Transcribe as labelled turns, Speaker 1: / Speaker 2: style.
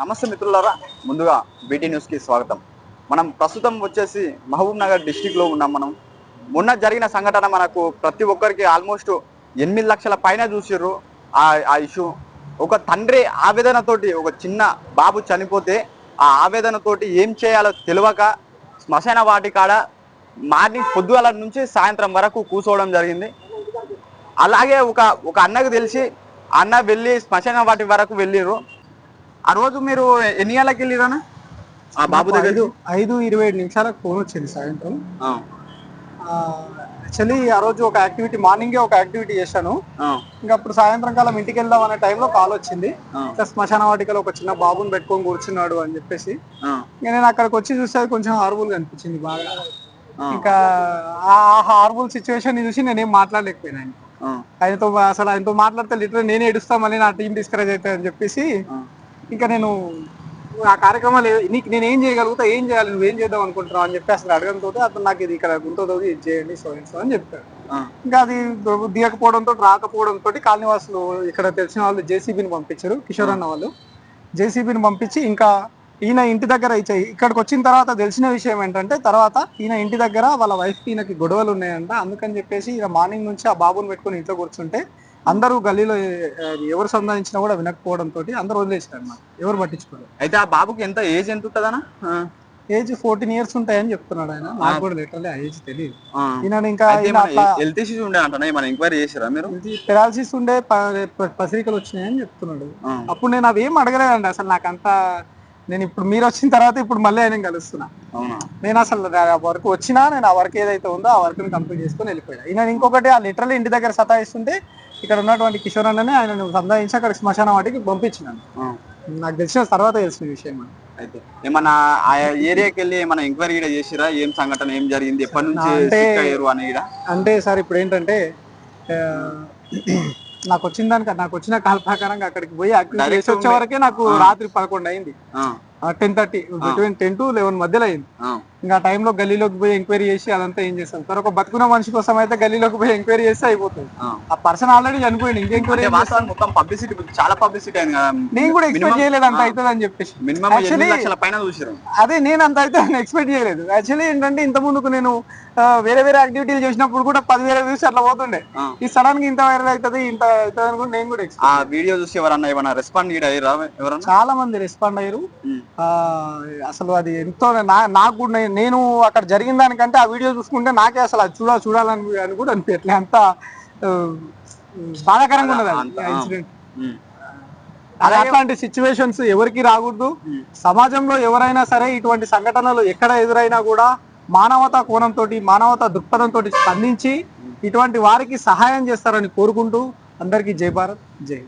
Speaker 1: నమస్తే మిత్రులారా ముందుగా బీటీ న్యూస్కి స్వాగతం. మనం ప్రస్తుతం వచ్చేసి మహబూబ్ నగర్ డిస్టిక్లో ఉన్నాం మనం. మొన్న జరిగిన సంఘటన మనకు ప్రతి ఒక్కరికి ఆల్మోస్ట్ ఎనిమిది లక్షల పైన చూసిర్రు ఆ ఇష్యూ ఒక తండ్రి ఆవేదనతోటి ఒక చిన్న బాబు చనిపోతే ఆ ఆవేదనతోటి ఏం చేయాలో తెలియక శ్మశాన వాటి కాడ మార్నింగ్ పొద్దుగల నుంచి సాయంత్రం వరకు కూర్చోవడం జరిగింది. అలాగే ఒక ఒక అన్నకు తెలిసి అన్న వెళ్ళి శ్మశాన వాటి వరకు వెళ్ళిర్రు. ఆ రోజు మీరు ఎన్ని గంటలకు వెళ్ళిరన్నా ఆ బాబు దగ్గర
Speaker 2: ఐదు ఇరవై ఏడు నిమిషాలకు ఫోన్ వచ్చింది సాయంత్రం. యాక్చువల్లీ ఆ రోజు ఒక యాక్టివిటీ మార్నింగే ఒక యాక్టివిటీ చేశాను. ఇంకా అప్పుడు సాయంత్రం కాలం ఇంటికి వెళ్దాం అనే టైంలో కాల్ వచ్చింది. ఇట్లా శ్మశాన వాటికలో ఒక చిన్న బాబుని పెట్టుకొని కూర్చున్నాడు అని చెప్పేసి. ఇంకా నేను అక్కడికి వచ్చి చూస్తే అది కొంచెం హార్బుల్ అనిపించింది బాగా. ఇంకా ఆ హార్బుల్ సిచ్యువేషన్ చూసి నేనేం మాట్లాడలేకపోయినా ఆయన. ఆయనతో అసలు ఆయనతో మాట్లాడితే లిటరల్ నేను ఏడుస్తా మళ్ళీ నా టీం డిస్కరేజ్ అవుతాయి అని చెప్పేసి ఇంకా నేను ఆ కార్యక్రమాలు నీకు నేను ఏం చేయగలుగుతా ఏం చేయాలి నువ్వు ఏం చేద్దాం అనుకుంటున్నావు అని చెప్పి అసలు అడగడంతో అతను నాకు ఇది ఇక్కడ గుంటతో ఇది చేయండి సో సో అని చెప్పాడు. ఇంకా అది దిగకపోవడంతో రాకపోవడంతో కాలనీవాసులు ఇక్కడ తెలిసిన వాళ్ళు జేసీబీని పంపించారు కిషోర్ అన్న వాళ్ళు. జేసీబీని పంపించి ఇంకా ఈయన ఇంటి దగ్గర ఇచ్చే- ఇక్కడికి వచ్చిన తర్వాత తెలిసిన విషయం ఏంటంటే తర్వాత ఈయన ఇంటి దగ్గర వాళ్ళ వైఫ్ ఈయనకి గొడవలు ఉన్నాయంట. అందుకని చెప్పేసి ఈయన మార్నింగ్ నుంచి ఆ బాబుని పెట్టుకొని ఇంట్లో కూర్చుంటే అందరూ గల్లీలో ఎవరు సంబంధించినా కూడా వినకపోవడంతో అందరూ వదిలేసారు అన్నమాట. ఎవరు పట్టించుకోలేదు
Speaker 1: అయితే ఆ బాబుకి ఎంత ఏజ్ ఎంత ఉంటుందన్నా?
Speaker 2: ఏజ్ ఫోర్టీన్ ఇయర్స్ ఉంటాయని చెప్తున్నాడు ఆయన. నాకు కూడా లిటరల్లీ ఆ ఏజ్ తెలియదు ఈయన ఇంకా
Speaker 1: హెల్త్ ఇష్యూస్ ఉండే అంటున్నా ఎంక్వైరీ చేసారా మీరు?
Speaker 2: పెరాలసిస్ ఉండే పసిరికలు వచ్చినాయని చెప్తున్నాడు. అప్పుడు నేను అవి ఏం అడగలేదండి. అసలు నాకు అంత నేను ఇప్పుడు మీరు వచ్చిన తర్వాత ఇప్పుడు మళ్ళీ ఆయన కలుస్తున్నా. నేను అసలు ఆ వర్క్ వచ్చినా నేను ఆ వర్క్ ఏదైతే ఉందో ఆ వర్క్ని కంప్లీట్ చేసుకొని వెళ్ళిపోయా. ఈయన ఇంకొకటి ఆ లిటరల్ ఇంటి దగ్గర సతాయిస్తుంటే ఇక్కడ ఉన్నటువంటి కిషోర్ అన్ననే ఆయన సంధాయించి అక్కడ శ్మశాన వాటికి పంపించినాను. నాకు తెలిసిన తర్వాత తెలిసిన విషయం.
Speaker 1: అయితే ఏమన్నా ఆ ఏరియాకి వెళ్ళి ఏమైనా ఎంక్వైరీ కూడా చేసిరా? ఏం సంఘటన ఏం జరిగింది? ఎప్పటి నుంచి అని?
Speaker 2: అంటే సార్ ఇప్పుడు ఏంటంటే నాకు వచ్చిన దానికి నాకు వచ్చిన కాల ప్రకారంగా అక్కడికి పోయి వచ్చే వరకే నాకు రాత్రి పదకొండు అయింది. Ten thirty between ten to eleven మధ్యలో అయింది. ఇంకా ఆ టైంలో గల్లీలోకి పోయి ఎంక్వైరీ చేసి అదంతా ఏం చేస్తాం? సార్ ఒక బతుకున్న మనిషి కోసం అయితే గల్లీలోకి పోయి ఎంక్వైరీ చేస్తే అయిపోతుంది.
Speaker 1: ఆ.
Speaker 2: పర్సన్ ఆల్రెడీ చనిపోయింది ఇంకెంక్వైరీ
Speaker 1: మొత్తం పబ్లిసిటీ చాలా పబ్లిసిటీ అయింది కదా.
Speaker 2: నేను కూడా ఎక్స్పెక్ట్ చేయలేదు అంత అవుతుంది అని చెప్పేసి.
Speaker 1: మినిమం
Speaker 2: అదే నేను అంత అయితే ఎక్స్పెక్ట్ చేయలేదు. యాక్చువల్లీ ఏంటంటే ఇంత ముందుకు నేను వేరే వేరే యాక్టివిటీలు చేసినప్పుడు కూడా పదివేల వ్యూస్ అట్లా పోతుండే. ఈ సడన్గా ఇంత వైరల్ అవుతుంది ఇంత అవుతుంది అని నేను కూడా
Speaker 1: ఆ వీడియో చూసి ఎవరన్నా ఏమన్నా రెస్పాండ్ అయ్యారా ఎవరన్నా?
Speaker 2: చాలా మంది రెస్పాండ్ అయ్యారు. అసలు అది ఎంతో నాకు కూడా నేను అక్కడ జరిగిన దానికంటే ఆ వీడియో చూసుకుంటే నాకే అసలు అది చూడాలి చూడాలని అని కూడా అనిపించట్లే అంత బాధాకరంగా ఉన్నది. ఇన్సిడెంట్ అలా అట్లాంటి సిచ్యువేషన్స్ ఎవరికి రాకూడదు. సమాజంలో ఎవరైనా సరే ఇటువంటి సంఘటనలు ఎక్కడ ఎదురైనా కూడా మానవతా కోణంతో మానవతా దృక్పథంతో స్పందించి ఇటువంటి వారికి సహాయం చేస్తారని కోరుకుంటూ అందరికీ జై భారత్ జై.